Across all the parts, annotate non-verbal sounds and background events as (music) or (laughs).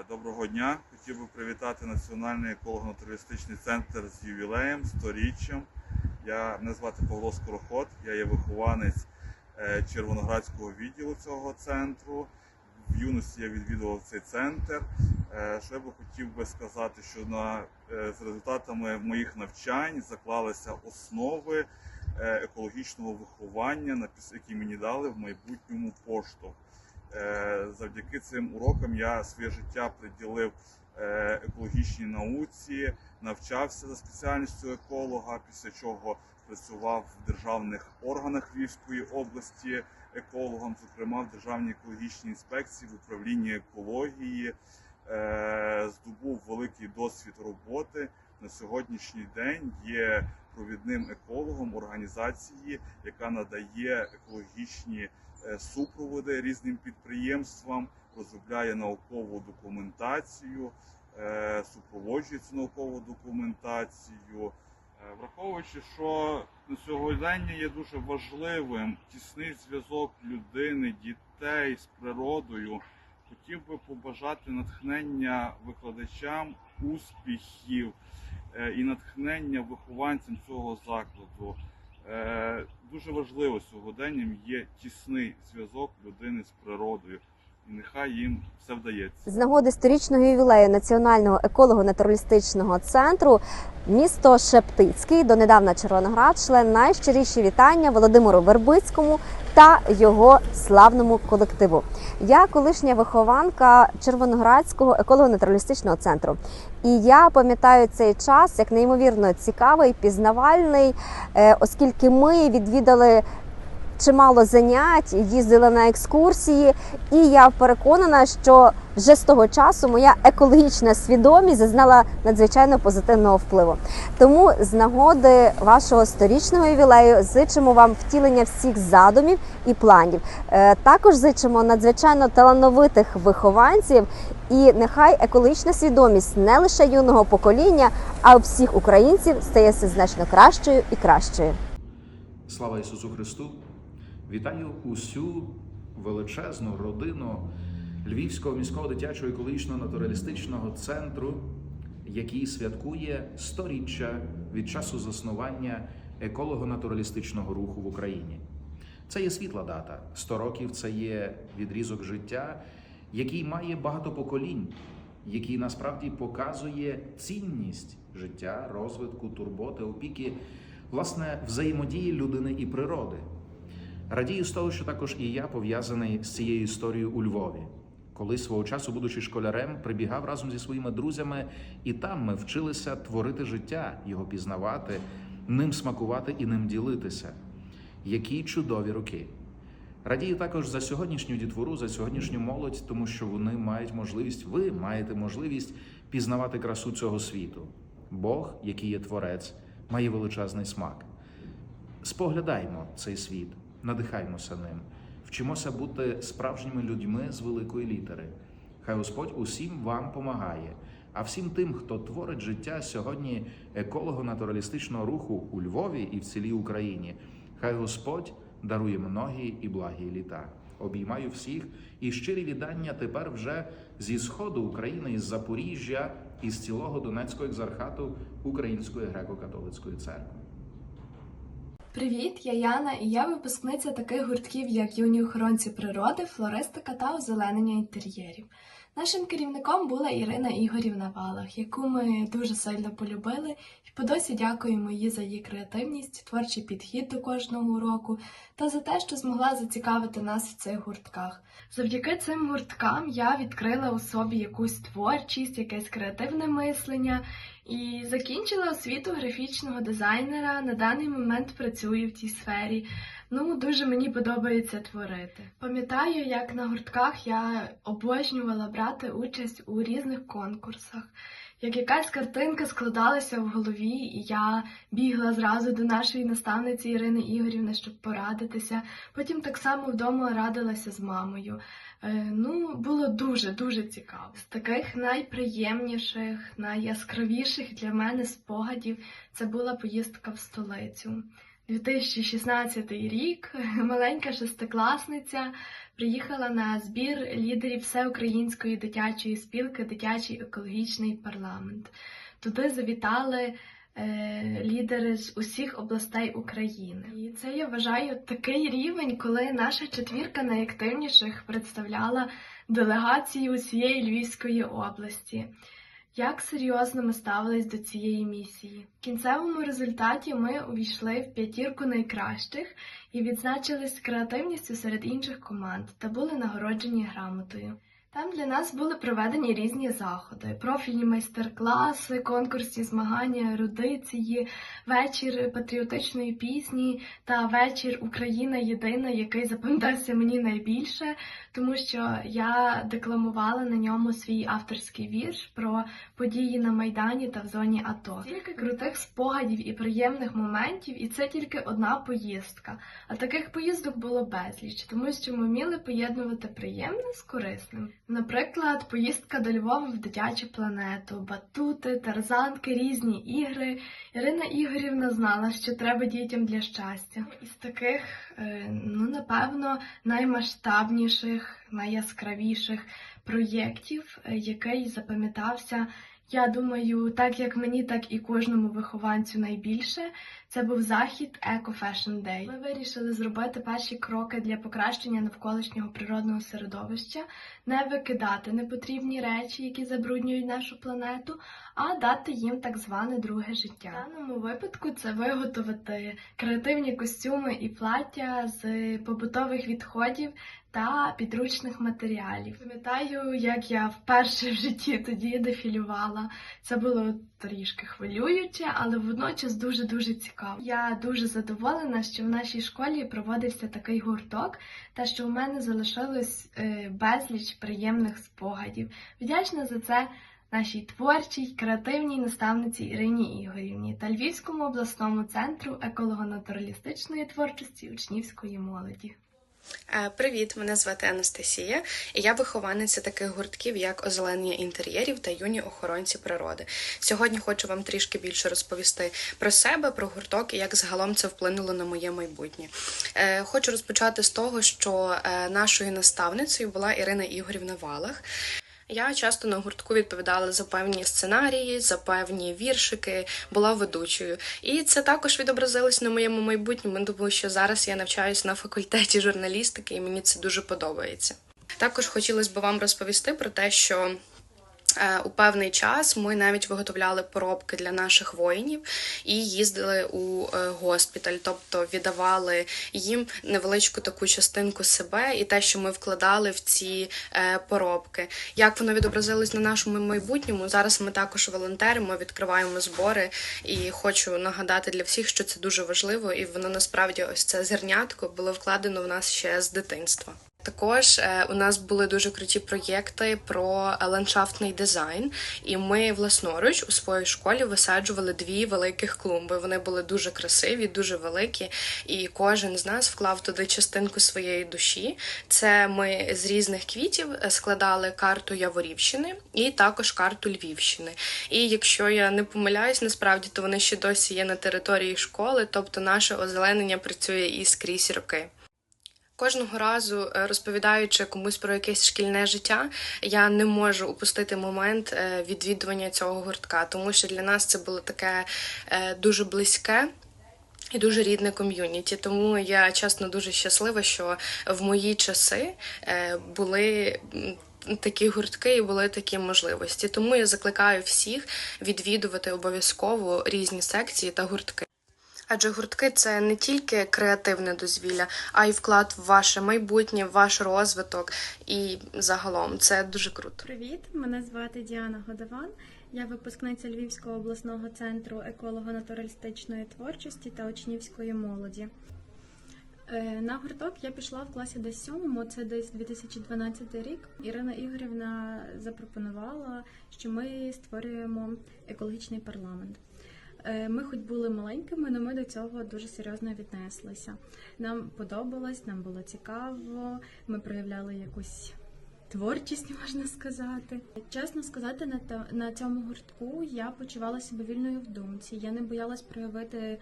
Е, Доброго дня. Хотів би привітати Національний еколого-натуралістичний центр з ювілеєм, 100-річчям. Я, мене звати Павло Скороход, я є вихованець е, Червоноградського відділу цього центру. В юності я відвідував цей центр. Е, Що я би хотів би сказати, що на, з результатами моїх навчань заклалися основи екологічного виховання, які мені дали в майбутньому поштовх. Е, Завдяки цим урокам я своє життя приділив е, екологічній науці, навчався за спеціальністю еколога, після чого працював в державних органах Львівської області екологом, зокрема в Державній екологічній інспекції в управлінні екології, Е, здобув великий досвід роботи. На сьогоднішній день є провідним екологом організації, яка надає екологічні супроводи різним підприємствам, розробляє наукову документацію, е, супроводжує цю наукову документацію. Е, Враховуючи, що на сьогодення є дуже важливим тісний зв'язок людини, дітей з природою, хотів би побажати натхнення викладачам успіхів е, і натхнення вихованцям цього закладу. Е, Дуже важливо сьогоденням є тісний зв'язок людини з природою, нехай їм все вдається. З нагоди сторічного ювілею Національного еколого-натуралістичного центру місто Шептицький, донедавна Червоноград, член найщиріші вітання Володимиру Вербицькому та його славному колективу. Я колишня вихованка Червоноградського еколого-натуралістичного центру. І я пам'ятаю цей час як неймовірно цікавий, пізнавальний, е, оскільки ми відвідали чимало занять, їздила на екскурсії, і я переконана, що вже з того часу моя екологічна свідомість зазнала надзвичайно позитивного впливу. Тому з нагоди вашого сторічного ювілею зичимо вам втілення всіх задумів і планів. Е, Також зичимо надзвичайно талановитих вихованців, і нехай екологічна свідомість не лише юного покоління, а всіх українців стає все значно кращою і кращою. Слава Ісусу Христу! Вітаю усю величезну родину Львівського міського дитячого екологічно-натуралістичного центру, який святкує сторіччя від часу заснування еколого-натуралістичного руху в Україні. Це є світла дата. 100 років це є відрізок життя, який має багато поколінь, який насправді показує цінність життя, розвитку, турботи, опіки, власне, взаємодії людини і природи. Радію з того, що також і я пов'язаний з цією історією у Львові. Коли свого часу, будучи школярем, прибігав разом зі своїми друзями, і там ми вчилися творити життя, його пізнавати, ним смакувати і ним ділитися. Які чудові роки! Радію також за сьогоднішню дітвору, за сьогоднішню молодь, тому що вони мають можливість, ви маєте можливість пізнавати красу цього світу. Бог, який є творець, має величезний смак. Споглядаймо цей світ, надихаймося ним, вчимося бути справжніми людьми з великої літери. Хай Господь усім вам помагає, а всім тим, хто творить життя сьогодні еколого-натуралістичного руху у Львові і в цілій Україні. Хай Господь дарує многі і благі літа. Обіймаю всіх і щирі вітання тепер вже зі сходу України, із Запоріжжя, із цілого Донецького екзархату Української греко-католицької церкви. Привіт, я Яна, і я випускниця таких гуртків, як юні охоронці природи, флористика та озеленення інтер'єрів. Нашим керівником була Ірина Ігорівна Валах, яку ми дуже сильно полюбили, і по досі дякуємо їй за її креативність, творчий підхід до кожного уроку та за те, що змогла зацікавити нас в цих гуртках. Завдяки цим гурткам я відкрила у собі якусь творчість, якесь креативне мислення і закінчила освіту графічного дизайнера. На даний момент працюю в цій сфері. Ну, дуже мені подобається творити. Пам'ятаю, як на гуртках я обожнювала брати участь у різних конкурсах. Як якась картинка складалася в голові, і я бігла зразу до нашої наставниці Ірини Ігорівни, щоб порадитися. Потім так само вдома радилася з мамою. Е, Ну, було дуже дуже цікаво. З таких найприємніших, найяскравіших для мене спогадів це була поїздка в столицю. 2016 рік маленька шестикласниця приїхала на збір лідерів всеукраїнської дитячої спілки Дитячий екологічний парламент. Туди завітали е, лідери з усіх областей України. І це я вважаю такий рівень, коли наша четвірка найактивніших представляла делегацію усієї Львівської області. Як серйозно ми ставились до цієї місії? В кінцевому результаті ми увійшли в п'ятірку найкращих і відзначились креативністю серед інших команд та були нагороджені грамотою. Там для нас були проведені різні заходи: профільні майстер-класи, конкурсні змагання, ерудиції, вечір патріотичної пісні та вечір Україна єдина, який запам'ятався мені найбільше, тому що я декламувала на ньому свій авторський вірш про події на Майдані та в зоні АТО. Стільки крутих спогадів і приємних моментів, і це тільки одна поїздка. А таких поїздок було безліч, тому що ми вміли поєднувати приємне з корисним. Наприклад, поїздка до Львова в дитячу планету, батути, тарзанки, різні ігри. Ірина Ігорівна знала, що треба дітям для щастя. Із таких, е, ну напевно, наймасштабніших, найяскравіших проєктів, е, який запам'ятався. Я думаю, так як мені, так і кожному вихованцю найбільше, це був захід Eco Fashion Day. Ми вирішили зробити перші кроки для покращення навколишнього природного середовища, не викидати непотрібні речі, які забруднюють нашу планету, а дати їм так зване друге життя. В даному випадку це виготовити креативні костюми і плаття з побутових відходів та підручних матеріалів. Пам'ятаю, як я вперше в житті тоді дефілювала. Це було трішки хвилююче, але водночас дуже дуже цікаво. Я дуже задоволена, що в нашій школі проводився такий гурток, та що в мене залишилось е, безліч приємних спогадів. Вдячна за це нашій творчій, креативній наставниці Ірині Ігорівні та Львівському обласному центру еколого-натуралістичної творчості учнівської молоді. Е, Привіт, мене звати Анастасія, і я вихованиця таких гуртків, як озеленення інтер'єрів та юні охоронці природи. Сьогодні хочу вам трішки більше розповісти про себе, про гурток і як загалом це вплинуло на моє майбутнє. Е, Хочу розпочати з того, що е, нашою наставницею була Ірина Ігорівна Валах. Я часто на гуртку відповідала за певні сценарії, за певні віршики, була ведучою. І це також відобразилось на моєму майбутньому, тому що зараз я навчаюся на факультеті журналістики, і мені це дуже подобається. Також хотілося б вам розповісти про те, що у певний час ми навіть виготовляли поробки для наших воїнів і їздили у е, госпіталь, тобто віддавали їм невеличку таку частинку себе і те, що ми вкладали в ці е, поробки. Як воно відобразилось на нашому майбутньому? Зараз ми також волонтеримо, відкриваємо збори, і хочу нагадати для всіх, що це дуже важливо, і воно насправді ось це зернятко було вкладено в нас ще з дитинства. Також е, у нас були дуже круті проєкти про е, ландшафтний дизайн, і ми власноруч у своїй школі висаджували дві великих клумби. Вони були дуже красиві, дуже великі, і кожен з нас вклав туди частинку своєї душі. Це ми з різних квітів е, складали карту Яворівщини і також карту Львівщини. І якщо я не помиляюсь, насправді то вони ще досі є на території школи, тобто наше озеленення працює і скрізь роки. Кожного разу е, розповідаючи комусь про якесь шкільне життя, я не можу упустити момент е, відвідування цього гуртка, тому що для нас це було таке е, дуже близьке. І дуже рідне ком'юніті, тому я чесно дуже щаслива, що в мої часи були такі гуртки і були такі можливості. Тому я закликаю всіх відвідувати обов'язково різні секції та гуртки. Адже гуртки це не тільки креативне дозвілля, а й вклад в ваше майбутнє, в ваш розвиток і загалом це дуже круто. Привіт, мене звати Діана Годован. Я випускниця Львівського обласного центру еколого-натуралістичної творчості та учнівської молоді. Е, На гурток я пішла в класі десь сьомому, це десь 2012 рік. Ірина Ігорівна запропонувала, що ми створюємо екологічний парламент. Е, Ми хоч були маленькими, але ми до цього дуже серйозно віднеслися. Нам подобалось, нам було цікаво, ми проявляли якусь творчість, (laughs) можна сказати. Чесно сказати, на, на цьому гуртку я почувала себе вільною в думці. Я не боялась проявити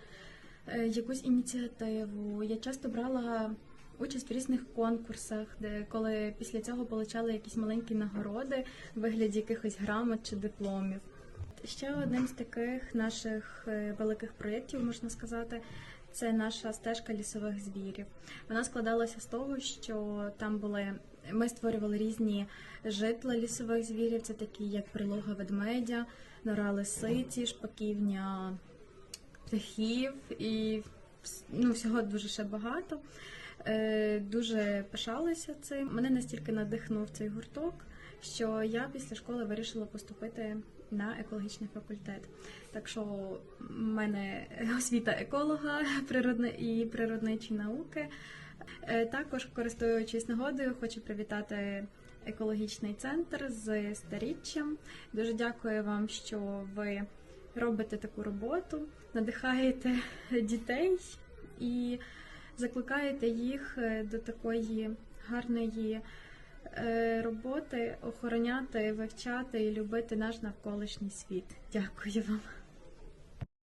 е, якусь ініціативу. Я часто брала участь в різних конкурсах, де коли після цього отримали якісь маленькі нагороди в вигляді якихось грамот чи дипломів. Ще одним з таких наших е, великих проєктів, можна сказати, це наша стежка лісових звірів. Вона складалася з того, що там були ми створювали різні житла лісових звірів, це такі як прилога ведмедя, нора лисиці, шпаківня птахів і ну, всього дуже ще багато. Е, Дуже пишалася цим. Мене настільки надихнув цей гурток, що я після школи вирішила поступити на екологічний факультет. Так що в мене освіта еколога природни і природничі науки. Е, Також, користуючись нагодою, хочу привітати екологічний центр з старіччям. Дуже дякую вам, що ви робите таку роботу, надихаєте дітей і закликаєте їх е, до такої гарної роботи охороняти, вивчати і любити наш навколишній світ. Дякую вам.